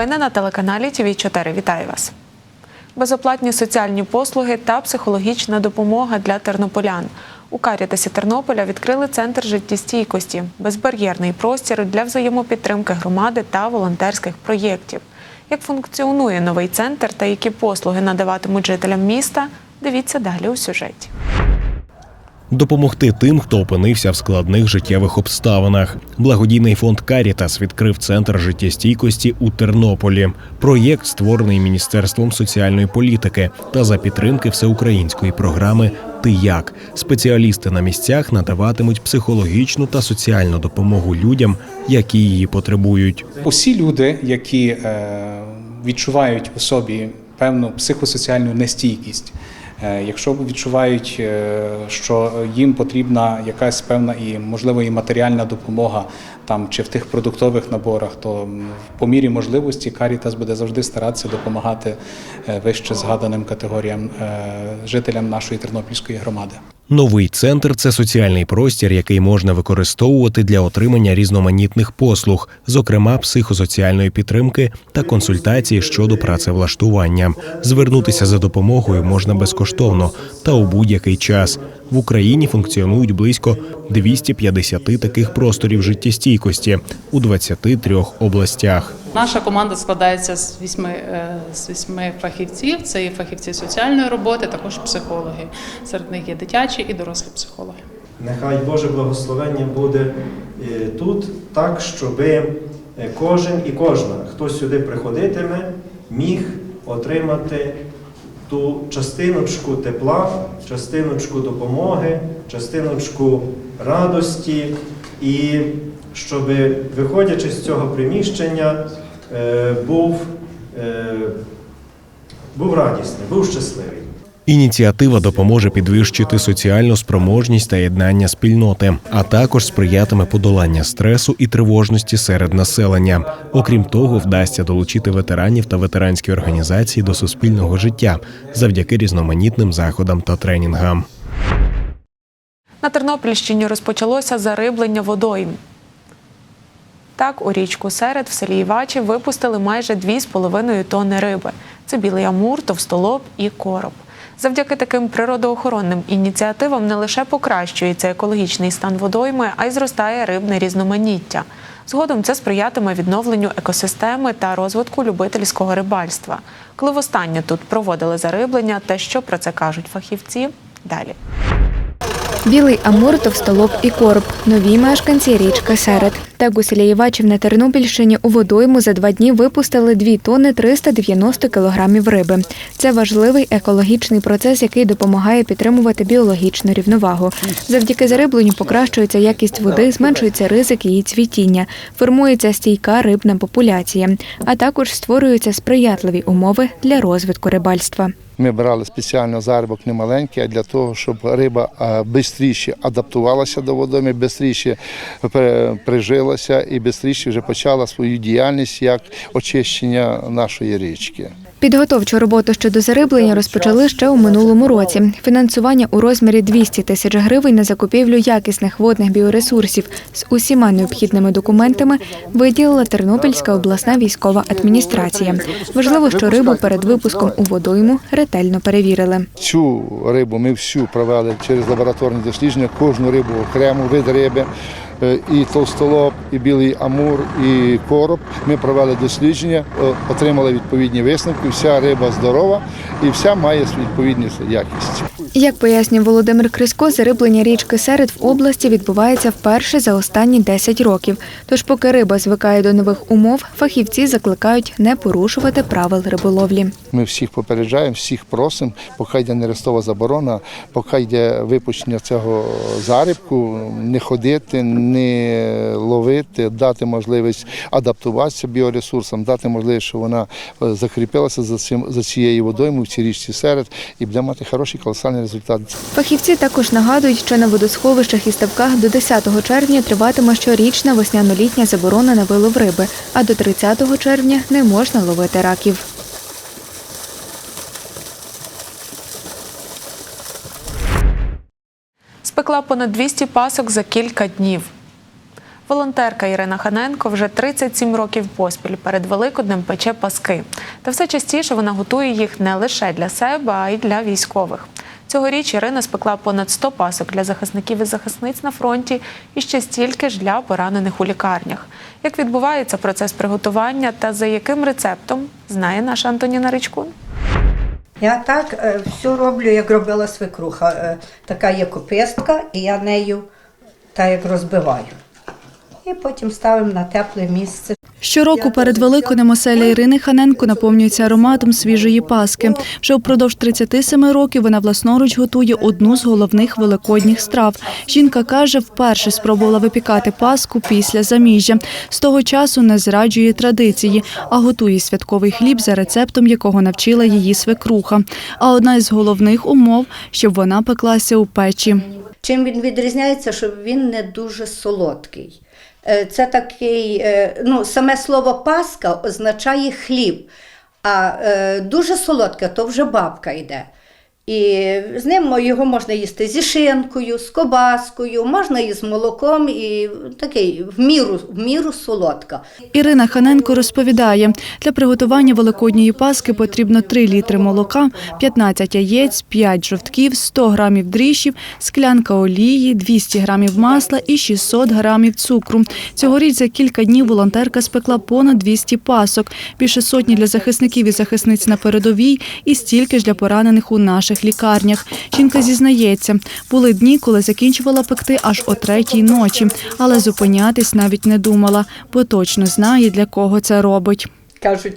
Новини на телеканалі ТВ 4 Вітаю вас. Безоплатні соціальні послуги та психологічна допомога для тернополян. У Карітасі Тернополя відкрили центр життєстійкості, безбар'єрний простір для взаємопідтримки громади та волонтерських проєктів. Як функціонує новий центр та які послуги надаватимуть жителям міста, дивіться далі у сюжеті. Допомогти тим, хто опинився в складних життєвих обставинах. Благодійний фонд Карітас відкрив центр життєстійкості у Тернополі. Проєкт створений Міністерством соціальної політики та за підтримки всеукраїнської програми Ти як спеціалісти на місцях надаватимуть психологічну та соціальну допомогу людям, які її потребують. Усі люди, які е, відчувають у собі певну психосоціальну нестійкість, якщо відчувають, е, що їм потрібна якась певна і можливо і матеріальна допомога там чи в тих продуктових наборах, то по мірі можливості Карітас буде завжди старатися допомагати е, вище згаданим категоріям е, жителям нашої тернопільської громади. Новий центр це соціальний простір, який можна використовувати для отримання різноманітних послуг, зокрема психосоціальної підтримки та консультації щодо працевлаштування. Звернутися за допомогою можна безкоштовно та у будь-який час. В Україні функціонують близько 250 таких просторів життєстійкості у 23 областях. Наша команда складається з вісьми, е, з вісьми фахівців. Це є фахівці соціальної роботи, також психологи. Серед них є дитячі і дорослі психологи. Нехай Боже благословення буде е, тут так, щоб кожен і кожна, хто сюди приходитиме, міг отримати ту частиночку тепла, частиночку допомоги, частиночку радості, і щоб, виходячи з цього приміщення, е, був, е, був радісний, був щасливий. Ініціатива допоможе підвищити соціальну спроможність та єднання спільноти, а також сприятиме подолання стресу і тривожності серед населення. Окрім того, вдасться долучити ветеранів та ветеранські організації до суспільного життя завдяки різноманітним заходам та тренінгам. На Тернопільщині розпочалося зариблення водойм. Так, у річку Серед в селі Івачі випустили майже 2,5 тонни риби. Це білий амур, товстолоб і короб. Завдяки таким природоохоронним ініціативам не лише покращується екологічний стан водойми, а й зростає рибне різноманіття. Згодом це сприятиме відновленню екосистеми та розвитку любительського рибальства. Коли востаннє тут проводили зариблення, та що про це кажуть фахівці? Далі. Білий амур, товстолоб і короб – нові мешканці річки Серед. Так у селі Івачів на Тернопільщині у водойму за два дні випустили 2 тонни 390 кілограмів риби. Це важливий екологічний процес, який допомагає підтримувати біологічну рівновагу. Завдяки зарибленню покращується якість води, зменшується ризик її цвітіння, формується стійка рибна популяція, а також створюються сприятливі умови для розвитку рибальства. Ми брали спеціально заробок немаленький, а для того, щоб риба швидше адаптувалася до водомі, швидше прижилася і швидше вже почала свою діяльність як очищення нашої річки. Підготовчу роботу щодо зариблення розпочали ще у минулому році. Фінансування у розмірі 200 тисяч гривень на закупівлю якісних водних біоресурсів з усіма необхідними документами виділила Тернопільська обласна військова адміністрація. Важливо, що рибу перед випуском у водойму ретельно перевірили. Цю рибу ми всю провели через лабораторне дослідження, кожну рибу окремо, вид риби. Е, І товстолоб, і білий амур, і короб. Ми провели дослідження, е, отримали відповідні висновки. Вся риба здорова і вся має відповідну якість. Як пояснює Володимир Криско, зариблення річки Серед в області відбувається вперше за останні 10 років. Тож, поки риба звикає до нових умов, фахівці закликають не порушувати правил риболовлі. Ми всіх попереджаємо, всіх просимо, поки йде нерестова заборона, поки йде випущення цього зарибку, не ходити, не ловити, дати можливість адаптуватися біоресурсам, дати можливість, щоб вона е, закріпилася за цим за цією водоймою в цій річці серед і буде мати хороший колосальний результат. Фахівці також нагадують, що на водосховищах і ставках до 10 червня триватиме щорічна весняно-літня заборона на вилов риби, а до 30 червня не можна ловити раків. Спекла понад 200 пасок за кілька днів. Волонтерка Ірина Ханенко вже 37 років поспіль перед Великоднем пече паски. Та все частіше вона готує їх не лише для себе, а й для військових. Цьогоріч Ірина спекла понад 100 пасок для захисників і захисниць на фронті і ще стільки ж для поранених у лікарнях. Як відбувається процес приготування та за яким рецептом, знає наша Антоніна Ричкун. Я так е, все роблю, як робила свекруха. Е, Така є копистка, і я нею так як розбиваю. І потім ставимо на тепле місце. Щороку перед Великоднем оселя Ірини Ханенко наповнюється ароматом свіжої паски. Вже впродовж 37 років вона власноруч готує одну з головних великодніх страв. Жінка каже, вперше спробувала випікати паску після заміжжя. З того часу не зраджує традиції, а готує святковий хліб за рецептом, якого навчила її свекруха. А одна із головних умов, щоб вона пеклася у печі. Чим він відрізняється, що він не дуже солодкий. Е, Це такий, е, ну, саме слово паска означає хліб, а е, дуже солодке то вже бабка йде. І з ним його можна їсти зі шинкою, з кобаскою, можна і з молоком, і такий в міру, в міру солодка. Ірина Ханенко розповідає, для приготування великодньої паски потрібно 3 літри молока, 15 яєць, 5 жовтків, 100 грамів дріжджів, склянка олії, 200 грамів масла і 600 грамів цукру. Цьогоріч за кілька днів волонтерка спекла понад 200 пасок, більше сотні для захисників і захисниць на передовій і стільки ж для поранених у наших лікарнях. Жінка зізнається, були дні, коли закінчувала пекти аж о третій ночі, але зупинятись навіть не думала, бо точно знає, для кого це робить. Кажуть,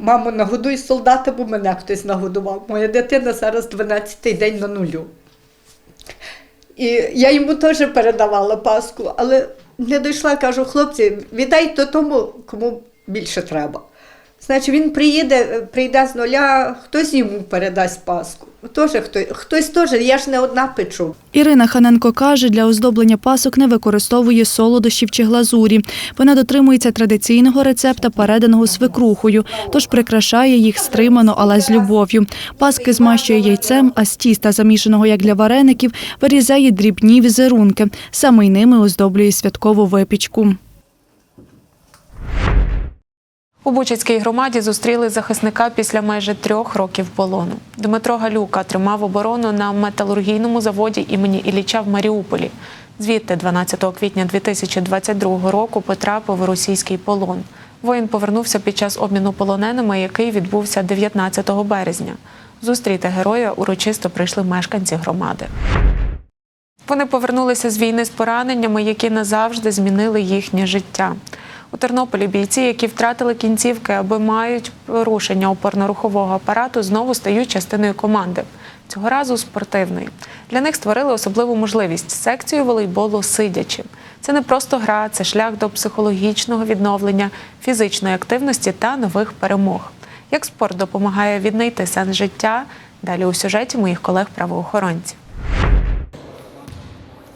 мамо, нагодуй солдата, бо мене хтось нагодував. Моя дитина зараз 12-й день на нулю. І я йому теж передавала паску, але не дійшла, кажу, хлопці, віддайте тому, кому більше треба. Значить, він приїде, прийде з нуля, хтось йому передасть паску. Тоже хто, хтось теж, я ж не одна печу. Ірина Ханенко каже, для оздоблення пасок не використовує солодощів чи глазурі. Вона дотримується традиційного рецепта, переданого свекрухою, тож прикрашає їх стримано, але з любов'ю. Паски змащує яйцем, а з тіста, замішаного як для вареників, вирізає дрібні візерунки. Саме й ними оздоблює святкову випічку. У Бучацькій громаді зустріли захисника після майже трьох років полону. Дмитро Галюка тримав оборону на металургійному заводі імені Ілліча в Маріуполі. Звідти 12 квітня 2022 року потрапив у російський полон. Воїн повернувся під час обміну полоненими, який відбувся 19 березня. Зустріти героя урочисто прийшли мешканці громади. Вони повернулися з війни з пораненнями, які назавжди змінили їхнє життя. У Тернополі бійці, які втратили кінцівки, або мають порушення опорно-рухового апарату, знову стають частиною команди. Цього разу спортивної. Для них створили особливу можливість секцію волейболу сидячи. Це не просто гра, це шлях до психологічного відновлення, фізичної активності та нових перемог. Як спорт допомагає віднайти сенс життя? Далі у сюжеті моїх колег-правоохоронців.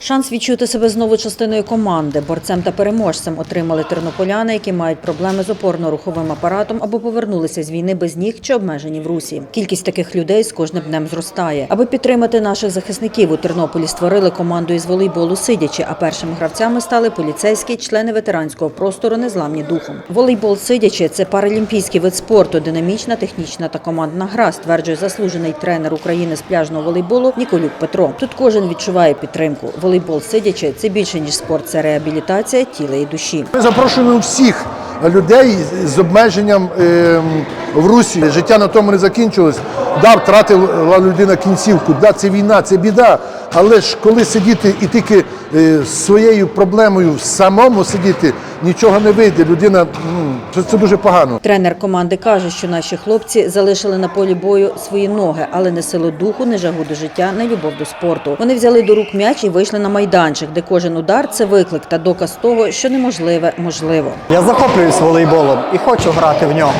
Шанс відчути себе знову частиною команди, борцем та переможцем отримали тернополяни, які мають проблеми з опорно-руховим апаратом або повернулися з війни без ніг чи обмежені в русі. Кількість таких людей з кожним днем зростає. Аби підтримати наших захисників у Тернополі створили команду із волейболу сидячи, а першими гравцями стали поліцейські, члени ветеранського простору незламні духом. Волейбол сидячи це паралімпійський вид спорту, динамічна, технічна та командна гра, стверджує заслужений тренер України з пляжного волейболу Ніколюк Петро. Тут кожен відчуває підтримку. Волейбол сидячи це більше ніж спорт, це реабілітація тіла і душі. Ми запрошуємо всіх людей з обмеженням ем, в русі. Життя на тому не закінчилось. Да, втратила людина кінцівку, да, це війна, це біда. Але ж коли сидіти і тільки е, з своєю проблемою самому сидіти, нічого не вийде. Людина ну, це, це дуже погано. Тренер команди каже, що наші хлопці залишили на полі бою свої ноги, але не силу духу, не жагу до життя, не любов до спорту. Вони взяли до рук м'яч і вийшли на майданчик, де кожен удар це виклик та доказ того, що неможливе можливо. Я захоплююсь волейболом і хочу грати в нього.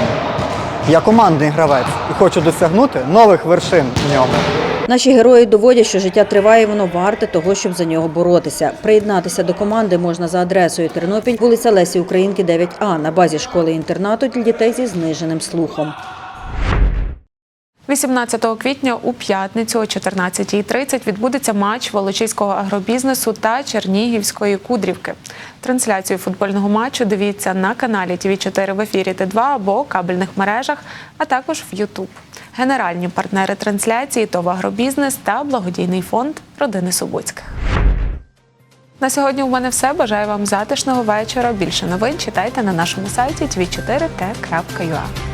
Я командний гравець і хочу досягнути нових вершин в ньому. Наші герої доводять, що життя триває, і воно варте того, щоб за нього боротися. Приєднатися до команди можна за адресою Тернопіль, вулиця Лесі Українки, 9А, на базі школи інтернату для дітей зі зниженим слухом. 18 квітня у п'ятницю о 14.30 відбудеться матч Волочиського агробізнесу та Чернігівської Кудрівки. Трансляцію футбольного матчу дивіться на каналі ТВ 4 в ефірі Т2 або кабельних мережах, а також в YouTube. Генеральні партнери трансляції ТОВ «Агробізнес» та благодійний фонд родини Субуцьких. На сьогодні у мене все. Бажаю вам затишного вечора. Більше новин читайте на нашому сайті tv4t.ua.